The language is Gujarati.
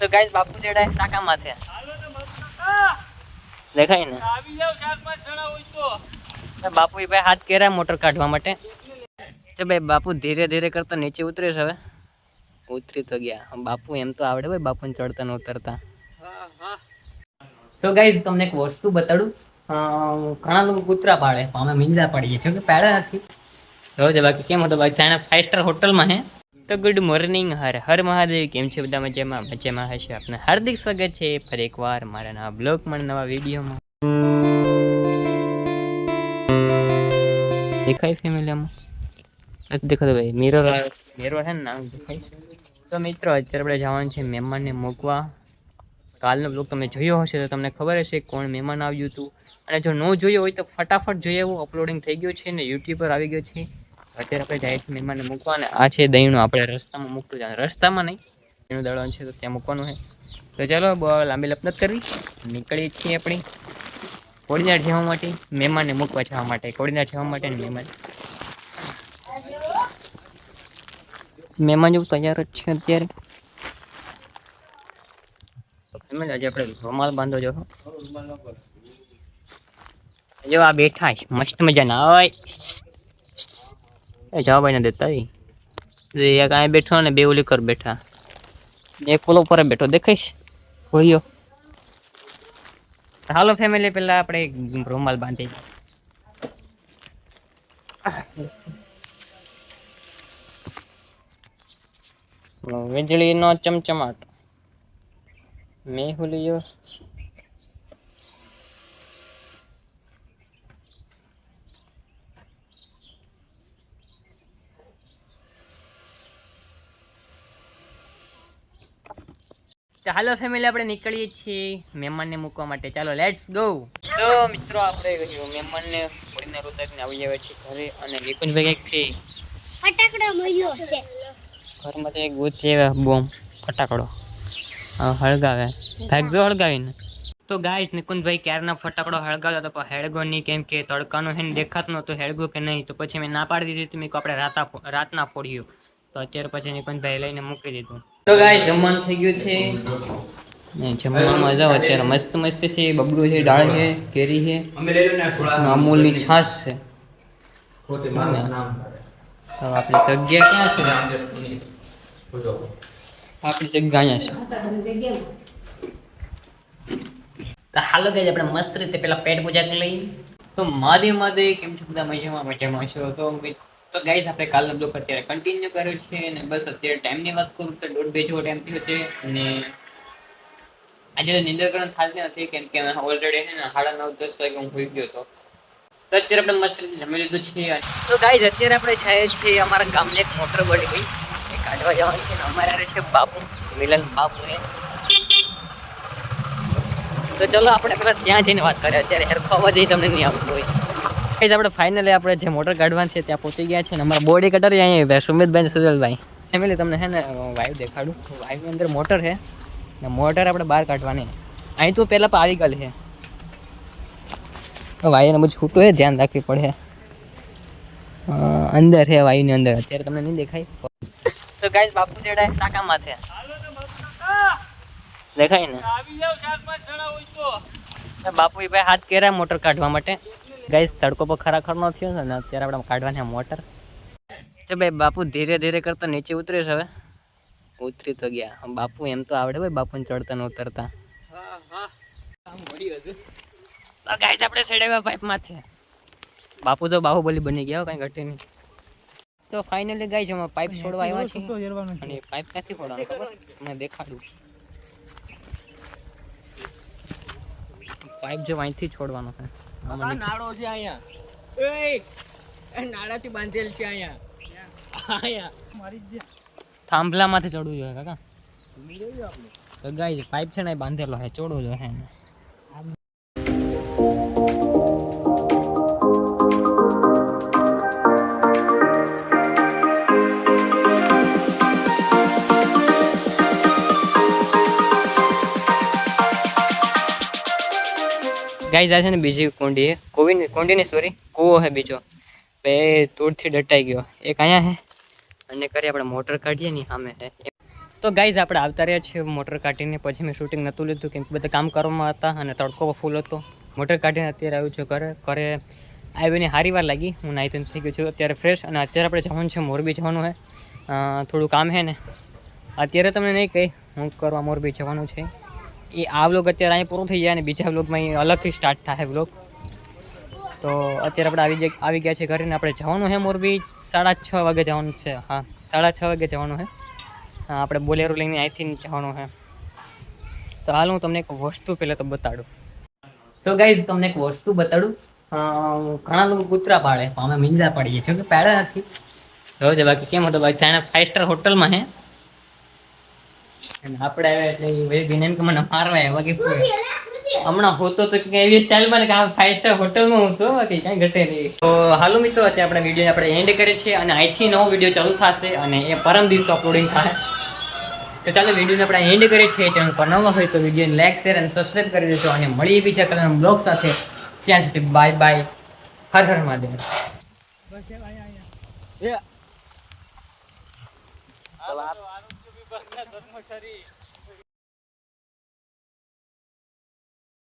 તો ગાઈસ બાપુ ચડે ટાકા માથે દેખાય ને? તો બાપુ ભાઈ હાથ કેરા મોટર કાઢવા માટે. છે ભાઈ, બાપુ ધીરે ધીરે કરતા નીચે ઉતરે છે હવે. ઉતરી તો ગયા. બાપુ એમ તો આવડે ભાઈ, બાપુને ચડતા ને ઉતરતા. તો ગાઈઝ તમને એક વસ્તુ બતાડું. ઘણા લોકો કૂતરા પાડે અમે મીંડા પાડીએ છીએ, કે પાડ્યા નથી. રોજ બાકી કેમ હતો? બાકી સાણા ફાઈવ સ્ટાર હોટલમાં હે. તો ગુડ મોર્નિંગ હર હર મહાદેવ, કેમ છે બધા મજામાં? મજામાં હશે? આપને હાર્દિક સ્વાગત છે ફરી એકવાર મારા નવા બ્લોગમાં નવા વિડીયોમાં દેખાય ફેમિલીમાં નથી દેખાતો ભાઈ. મિરર મિરર છે ને નામ દેખાય. તો મિત્રો, અત્યારે આપણે જવાનું છે મહેમાનને મૂકવા. કાલનો બ્લોગ તમે જોયો હશે તો તમને ખબર હશે કોણ મહેમાન આવ્યું હતું. અને જો ન જોયો હોય તો ફટાફટ જોઈએ એવું અપલોડિંગ થઈ ગયું છે ને યુટ્યુબ પર આવી ગયો છે. અત્યારે આપણે જાય છે મહેમાનને મૂકવા આ છે દહીંનું આપણે રસ્તામાં મૂકતું જવાનું રસ્તામાં નહીં એનું દળવાનું છે તો ત્યાં મૂકવાનું છે. તો ચાલો લાંબી લપ કરવી. નીકળીએ છીએ આપણી કોડીનાર જવા માટે, મહેમાનને મૂકવા જવા માટે. કોડીનાર જવા માટે મહેમાન. મહેમાન જેવું તૈયાર જ છે અત્યારે. એમ આજે આપણે રૂમાલ બાંધો જો. જો આ બેઠા મસ્ત મજાના. ઓય એ જવાબ એને દેતા. એ એક અહીંયા બેઠો ને બે ઓલી કર બેઠા. એક ઓલો ઉપર બેઠો દેખાઈશ હોયો. હાલો ફેમિલી પેલા આપણે રૂમાલ બાંધી વીજળીનો ચમચમાટ. મેહુલિયો તો હાલો ફેમિલી આપણે નીકળીએ છીએ મહેમાનને મૂકવા માટે. ચાલો લેટ્સ ગો તો મિત્રો આપણે મહેમાનને પડીને ઉતારીને આવી જાય છે ઘરે અને નિકુંજભાઈ કંઈક છે. ફટાકડો મળ્યો છે. ઘરમાંથી એક ગોથી આવે બોમ્બ ફટાકડો. હળગાવે. ફેંકજો હળગાવીને. તો ગાઈશ નિકુંજભાઈ ક્યારના ફટાકડો હળગાવતા હતા? પણ હેળગો નહીં કેમ કે તડકાનો હે ને દેખાતું નહોતું હેળગો કે નહીં? તો પછી મેં ના પાડી દીધી તો મેં આપણે રાતા રાતના ફોડ્યું તો અત્યારે પછી નિકુંજભાઈ લઈને મૂકી દીધું. તો ગાય જમવાનું થઈ ગયું છે. ને જમવામાં અત્યારે મસ્ત મસ્ત છે બબલું છે દાળ છે કેરી છે અમૂલની છાશ છે. તો આપણી જગ્યા ક્યાં છે? આપણી જગ્યા અહીંયા છે. તો હાલો કે આપણે મસ્ત રીતે પેલા પેટ પૂજા કરી લઈએ. તો મહાદેવ મહાદેવ કેમ છો બધા? મજામાં મજામાં છો? તો તો ગાઈસ આપણે કાલ બ્લોગ અત્યારે કન્ટિન્યુ કર્યો છે અને બસ અત્યારે ટાઈમની વાત કરું તો દોઢ બે જેવો ટાઈમ થયો છે અને આજે તો નિંદ્રકરણ થતી નથી કેમ કે ઓલરેડી છે ને સાડા નવ, દસ વાગે હું હોઈ ગયો હતો. તો અત્યારે આપણે મસ્ત રીતે જમી લીધું છે તો ગાઈસ અત્યારે આપણે જઈએ છીએ અમારા ગામને એક મોટર બળી ગઈ એ કાઢવા જવાનું છે અમારે છે બાપુ, મિલન બાપુ એ તો ચલો આપણે પેલા ત્યાં જઈને વાત કરીએ, અત્યારે હેરખો અવાજ તમને નહીં આવતો હોય. ગાઈસ આપણે ફાઇનલી આપણે જે મોટર કાઢવાનું છે ત્યાં પહોંચી ગયા છે અને અમારા બોડી કટર અહીંયા સુમિતભાઈ સુજલભાઈ. ફેમિલી તમને છે ને વાઈવ દેખાડું. વાઈવની અંદર મોટર છે ને મોટર આપણે બહાર કાઢવાની. અહીં તો પહેલાં આવી ગયેલી છે. વાયુને બધું છૂટું છે, ધ્યાન રાખવી પડે. અંદર છે વાયુની અંદર. અત્યારે તમને નહીં દેખાય. તો ગાઈઝ બાપુ ચડાય ટાકા માથે દેખાય ને? બાપુ ભાઈ હાથ કેરા મોટર કાઢવા માટે. ગાઈસ તડકો પર ખરાખર નો થયો છે ને અત્યારે આપણે કાઢવાની મોટર. છે ભાઈ બાપુ ધીરે ધીરે કરતા નીચે ઉતરે છે હવે. ઉતરી તો ગયા. બાપુ એમ તો આવડે ભાઈ બાપુને ચડતા ને ઉતરતા. ગાઈસ આપણે ચડાવ્યા પાઇપ માથે. બાપુ તો બાહુબલી બની ગયા કઈ ઘટી નહીં. તો ફાઇનલી ગાઈસ અમે પાઇપ છોડવા આવ્યા છીએ. અને પાઇપ ક્યાંથી છોડવાનું ખબર? મેં દેખાડું. પાઇપ જો અહીંથી છોડવાનો છે. નીચે. નાળો છે અહીંયા. એ નાળાથી બાંધેલ છે અહીંયા. અહીંયા. થાંભલામાંથી ચડવું જોઈએ કાકા. તો પાઇપ છે ને બાંધેલો છે ચડવું જોઈએ એને ગાઈસ જાય છે ને બીજી કુંડી. છે કોંડી કુંડીની સોરી કૂવો છે બીજો. એ તૂરથી દટાઈ ગયો. એક અહીંયા છે અને કરી આપણે મોટર કાઢીએ ને સામે છે. તો ગાઈઝ, આપણે આવતા રહ્યા છીએ મોટર કાઢીને. પછી મેં શૂટિંગ નહોતું લીધું કેમ કે બધા કામ કરવામાં હતા અને તડકો ફૂલ હતો. મોટર કાઢીને અત્યારે આવ્યું છું ઘરે. ઘરે આવીને સારી વાર લાગી. હું ધોઈને થઈ ગયું છું. અત્યારે ફ્રેશ અને અત્યારે આપણે જવાનું છે મોરબી જવાનું છે. થોડું કામ છે ને. અત્યારે તમને નહીં કહી, હું કરવા મોરબી જવાનું છે. એ આ વ્લોગ અત્યારે અહીં પૂરું થઈ જાય અને બીજા વ્લોગમાં અહીં અલગથી સ્ટાર્ટ થાય વ્લોગ તો અત્યારે આપણે આવી આવી ગયા છે ઘરે ને આપણે જવાનું છે મોરબી. સાડા છ વાગે જવાનું છે. હા સાડા છ વાગે જવાનું છે. હા, આપણે બોલેરો લઈને અહીંથી જવાનું છે. તો હાલ હું તમને એક વસ્તુ પહેલાં તો બતાડું. તો ગાઈઝ તમને એક વસ્તુ બતાડું. ઘણા લોકો કૂતરા પાડે અમે મીંડા પાડીએ છીએ. કે પાડ્યા નથી. હવે બાકી કેમ હતો? બાકી સાણે ફાઇવ સ્ટાર હોટલમાં હે અને આપણે આવ્યા એટલે એ ગઈને કે મને મારવા આવ્યા કે હમણાં હોતો તો કે એવી સ્ટાઇલમાં કે આ ફાઇવ સ્ટાર હોટલમાં તો બાકી કાંઈ ઘટે નહીં. તો હાલો મિત્રો અત્યારે આપણે વીડિયો આપણે એન્ડ કરીએ છીએ અને અહીંથી નવો વીડિયો ચાલુ થશે અને એ પરમ દિવસે અપલોડિંગ થાય. તો ચાલો વિડીયોને આપણે એન્ડ કરીએ છીએ. ચેનલ પર નવા હોય તો વિડીયોને લાઈક શેર અને સબસ્ક્રાઈબ કરી દેજો અને મળીએ બીજા કલરના બ્લોગ સાથે. ત્યાં સુધી બાય બાય હર હર મહાદેવ. એ ભગના કર્મચારી.